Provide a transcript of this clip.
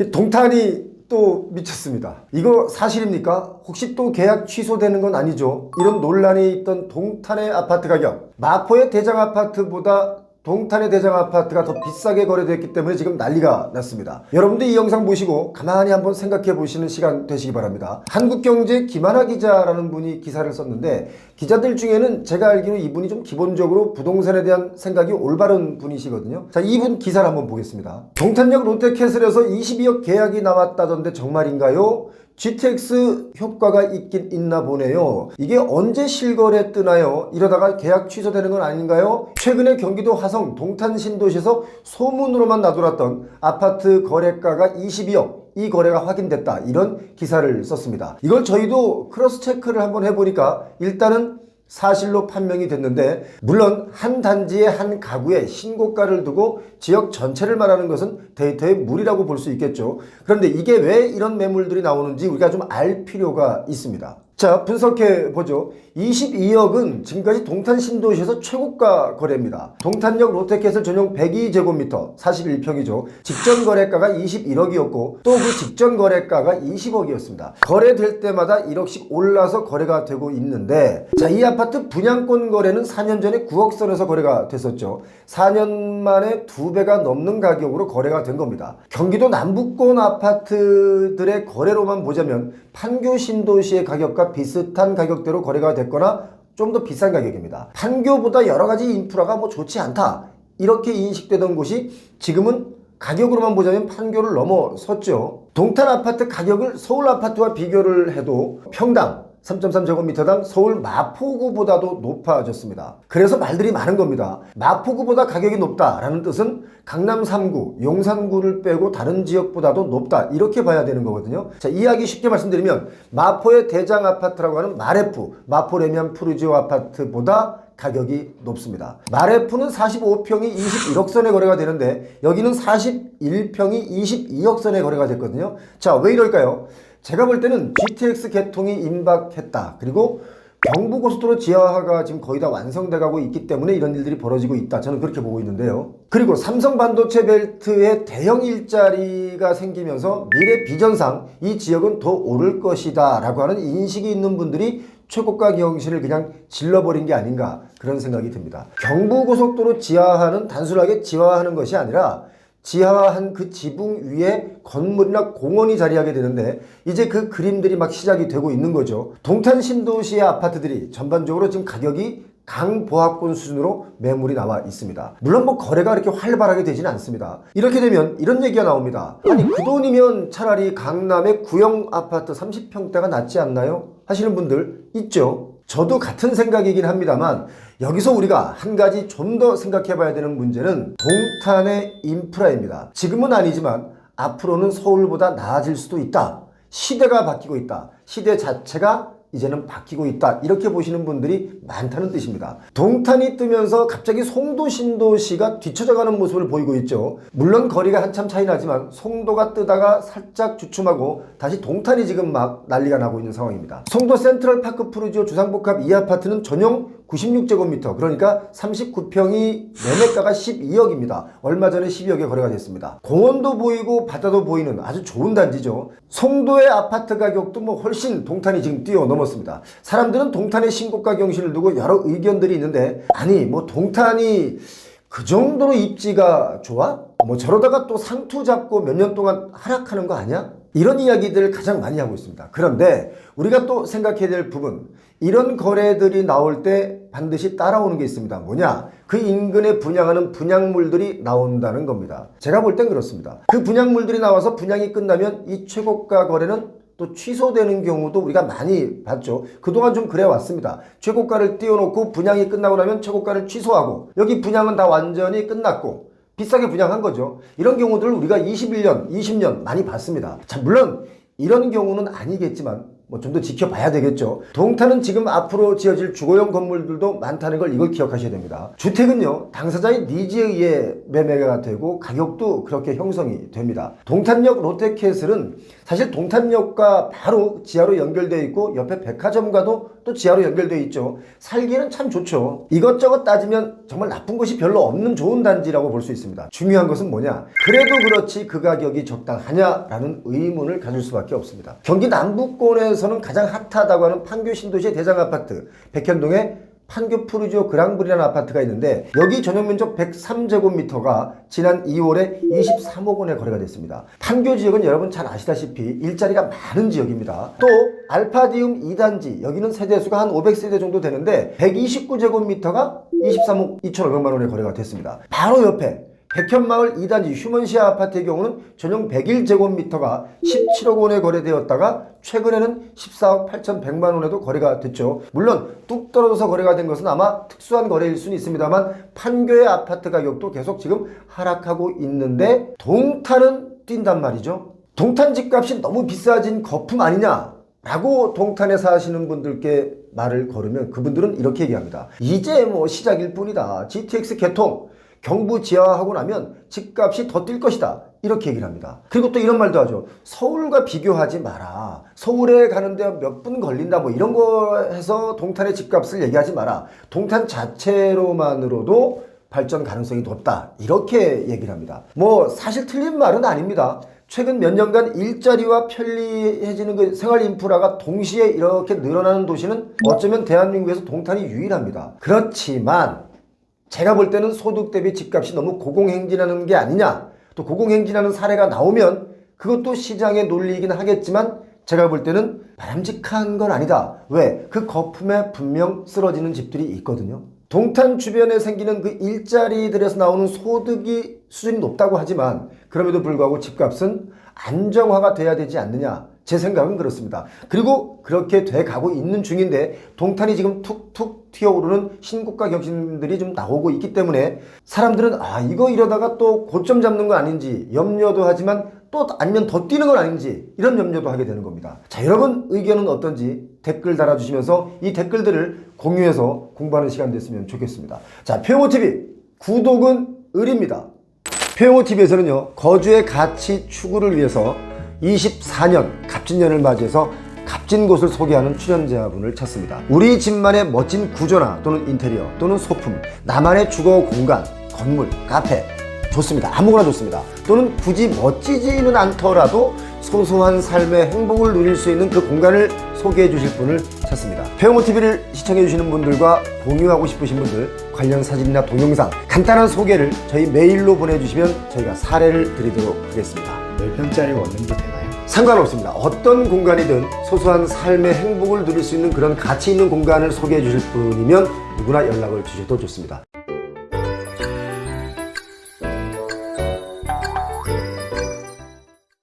이 동탄이 또 미쳤습니다. 이거 사실입니까? 혹시 또 계약 취소되는 건 아니죠? 이런 논란이 있던 동탄의 아파트 가격. 마포의 대장 아파트보다 동탄의 대장 아파트가 더 비싸게 거래됐기 때문에 지금 난리가 났습니다. 여러분들 이 영상 보시고 가만히 한번 생각해 보시는 시간 되시기 바랍니다. 한국경제 김하나 기자라는 분이 기사를 썼는데 기자들 중에는 제가 알기로 이분이 좀 기본적으로 부동산에 대한 생각이 올바른 분이시거든요. 자, 이분 기사를 한번 보겠습니다. 동탄역 롯데캐슬에서 22억 계약이 나왔다던데 정말인가요? GTX 효과가 있긴 있나 보네요. 이게 언제 실거래 뜨나요? 이러다가 계약 취소되는 건 아닌가요? 최근에 경기도 화성 동탄 신도시에서 소문으로만 나돌았던 아파트 거래가가 22억. 이 거래가 확인됐다. 이런 기사를 썼습니다. 이걸 저희도 크로스 체크를 한번 해보니까 일단은 사실로 판명이 됐는데 물론 한 단지의 한 가구에 신고가를 두고 지역 전체를 말하는 것은 데이터의 무리라고 볼 수 있겠죠. 그런데 이게 왜 이런 매물들이 나오는지 우리가 좀 알 필요가 있습니다. 자 분석해 보죠. 22억은 지금까지 동탄 신도시에서 최고가 거래입니다. 동탄역 롯데캐슬 전용 102제곱미터 41평이죠. 직전 거래가가 21억이었고 또 그 직전 거래가가 20억이었습니다. 거래될 때마다 1억씩 올라서 거래가 되고 있는데 자 이 아파트 분양권 거래는 4년 전에 9억 선에서 거래가 됐었죠. 4년 만에 두 배가 넘는 가격으로 거래가 된 겁니다. 경기도 남부권 아파트들의 거래로만 보자면 판교 신도시의 가격과 비슷한 가격대로 거래가 됐거나 좀 더 비싼 가격입니다. 판교보다 여러 가지 인프라가 뭐 좋지 않다. 이렇게 인식되던 곳이 지금은 가격으로만 보자면 판교를 넘어섰죠. 동탄 아파트 가격을 서울 아파트와 비교를 해도 평당 3.3제곱미터당 서울 마포구보다도 높아졌습니다. 그래서 말들이 많은 겁니다. 마포구보다 가격이 높다라는 뜻은 강남 3구, 용산구를 빼고 다른 지역보다도 높다. 이렇게 봐야 되는 거거든요. 자, 이야기 쉽게 말씀드리면 마포의 대장 아파트라고 하는 마레프, 마포레미안 푸르지오 아파트보다 가격이 높습니다. 마레프는 45평이 21억 선에 거래가 되는데 여기는 41평이 22억 선에 거래가 됐거든요. 자, 왜 이럴까요? 제가 볼 때는 GTX 개통이 임박했다. 그리고 경부고속도로 지하화가 지금 거의 다 완성돼 가고 있기 때문에 이런 일들이 벌어지고 있다. 저는 그렇게 보고 있는데요. 그리고 삼성 반도체 벨트에 대형 일자리가 생기면서 미래 비전상 이 지역은 더 오를 것이다. 라고 하는 인식이 있는 분들이 최고가 경신을 그냥 질러버린 게 아닌가 그런 생각이 듭니다. 경부고속도로 지하화는 단순하게 지하화하는 것이 아니라 지하화한 그 지붕 위에 건물이나 공원이 자리하게 되는데 이제 그 그림들이 막 시작이 되고 있는 거죠. 동탄 신도시의 아파트들이 전반적으로 지금 가격이 강보합권 수준으로 매물이 나와 있습니다. 물론 뭐 거래가 그렇게 활발하게 되지는 않습니다. 이렇게 되면 이런 얘기가 나옵니다. 아니 그 돈이면 차라리 강남의 구형 아파트 30평대가 낫지 않나요? 하시는 분들 있죠. 저도 같은 생각이긴 합니다만 여기서 우리가 한 가지 좀 더 생각해 봐야 되는 문제는 동탄의 인프라입니다. 지금은 아니지만 앞으로는 서울보다 나아질 수도 있다. 시대가 바뀌고 있다. 시대 자체가 이제는 바뀌고 있다. 이렇게 보시는 분들이 많다는 뜻입니다. 동탄이 뜨면서 갑자기 송도 신도시가 뒤쳐져가는 모습을 보이고 있죠. 물론 거리가 한참 차이 나지만 송도가 뜨다가 살짝 주춤하고 다시 동탄이 지금 막 난리가 나고 있는 상황입니다. 송도 센트럴 파크 푸르지오 주상복합 이 아파트는 전용 96제곱미터 그러니까 39평이 매매가가 12억입니다. 얼마 전에 12억에 거래가 됐습니다. 공원도 보이고 바다도 보이는 아주 좋은 단지죠. 송도의 아파트 가격도 뭐 훨씬 동탄이 지금 뛰어넘었습니다. 사람들은 동탄의 신고가 경신을 두고 여러 의견들이 있는데 아니 뭐 동탄이 그 정도로 입지가 좋아? 뭐 저러다가 또 상투 잡고 몇 년 동안 하락하는 거 아니야? 이런 이야기들을 가장 많이 하고 있습니다. 그런데 우리가 또 생각해야 될 부분, 이런 거래들이 나올 때 반드시 따라오는 게 있습니다. 뭐냐? 그 인근에 분양하는 분양물들이 나온다는 겁니다. 제가 볼 땐 그렇습니다. 그 분양물들이 나와서 분양이 끝나면 이 최고가 거래는 또 취소되는 경우도 우리가 많이 봤죠. 그동안 좀 그래 왔습니다. 최고가를 띄워놓고 분양이 끝나고 나면 최고가를 취소하고 여기 분양은 다 완전히 끝났고 비싸게 분양한 거죠. 이런 경우들을 우리가 21년, 20년 많이 봤습니다. 자, 물론 이런 경우는 아니겠지만 뭐 좀 더 지켜봐야 되겠죠. 동탄은 지금 앞으로 지어질 주거용 건물들도 많다는 걸 이걸 기억하셔야 됩니다. 주택은요, 당사자의 니즈에 의해 매매가 되고 가격도 그렇게 형성이 됩니다. 동탄역 롯데캐슬은 사실 동탄역과 바로 지하로 연결되어 있고 옆에 백화점과도 또 지하로 연결되어 있죠. 살기는 참 좋죠. 이것저것 따지면 정말 나쁜 것이 별로 없는 좋은 단지라고 볼 수 있습니다. 중요한 것은 뭐냐? 그래도 그렇지 그 가격이 적당하냐라는 의문을 가질 수밖에 없습니다. 경기 남부권에서는 가장 핫하다고 하는 판교 신도시의 대장 아파트 백현동에 판교 푸르지오 그랑블이라는 아파트가 있는데 여기 전용 면적 103제곱미터가 지난 2월에 23억 원에 거래가 됐습니다. 판교 지역은 여러분 잘 아시다시피 일자리가 많은 지역입니다. 또 알파디움 2단지 여기는 세대수가 한 500세대 정도 되는데 129제곱미터가 23억 2,500만 원에 거래가 됐습니다. 바로 옆에 백현마을 2단지 휴먼시아 아파트의 경우는 전용 101제곱미터가 17억 원에 거래되었다가 최근에는 14억 8,100만 원에도 거래가 됐죠. 물론 뚝 떨어져서 거래가 된 것은 아마 특수한 거래일 수는 있습니다만 판교의 아파트 가격도 계속 지금 하락하고 있는데 동탄은 뛴단 말이죠. 동탄 집값이 너무 비싸진 거품 아니냐? 라고 동탄에 사시는 분들께 말을 걸으면 그분들은 이렇게 얘기합니다. 이제 뭐 시작일 뿐이다. GTX 개통. 경부 지하하고 나면 집값이 더 뛸 것이다. 이렇게 얘기를 합니다. 그리고 또 이런 말도 하죠. 서울과 비교하지 마라. 서울에 가는데 몇 분 걸린다. 뭐 이런 거 해서 동탄의 집값을 얘기하지 마라. 동탄 자체로만으로도 발전 가능성이 높다. 이렇게 얘기를 합니다. 뭐 사실 틀린 말은 아닙니다. 최근 몇 년간 일자리와 편리해지는 그 생활 인프라가 동시에 이렇게 늘어나는 도시는 어쩌면 대한민국에서 동탄이 유일합니다. 그렇지만 제가 볼 때는 소득 대비 집값이 너무 고공행진하는 게 아니냐. 또 고공행진하는 사례가 나오면 그것도 시장의 논리이긴 하겠지만 제가 볼 때는 바람직한 건 아니다. 왜? 그 거품에 분명 쓰러지는 집들이 있거든요. 동탄 주변에 생기는 그 일자리들에서 나오는 소득이 수준이 높다고 하지만 그럼에도 불구하고 집값은 안정화가 돼야 되지 않느냐. 제 생각은 그렇습니다. 그리고 그렇게 돼 가고 있는 중인데 동탄이 지금 툭툭 튀어오르는 신고가 경신들이 좀 나오고 있기 때문에 사람들은 아 이거 이러다가 또 고점 잡는 거 아닌지 염려도 하지만 또 아니면 더 뛰는 건 아닌지 이런 염려도 하게 되는 겁니다. 자 여러분 의견은 어떤지 댓글 달아주시면서 이 댓글들을 공유해서 공부하는 시간 됐으면 좋겠습니다. 자 표영호TV 구독은 을입니다. 표영호TV에서는요 거주의 가치 추구를 위해서 24년 갑진년을 맞이해서 값진 곳을 소개하는 출연자분을 찾습니다. 우리 집만의 멋진 구조나 또는 인테리어 또는 소품, 나만의 주거 공간, 건물, 카페 좋습니다. 아무거나 좋습니다. 또는 굳이 멋지지는 않더라도 소소한 삶의 행복을 누릴 수 있는 그 공간을 소개해 주실 분을 찾습니다. 배영호 TV를 시청해 주시는 분들과 공유하고 싶으신 분들 관련 사진이나 동영상 간단한 소개를 저희 메일로 보내주시면 저희가 사례를 드리도록 하겠습니다. 10평짜리 원룸도 되나요? 상관없습니다. 어떤 공간이든 소소한 삶의 행복을 누릴 수 있는 그런 가치 있는 공간을 소개해 주실 분이면 누구나 연락을 주셔도 좋습니다.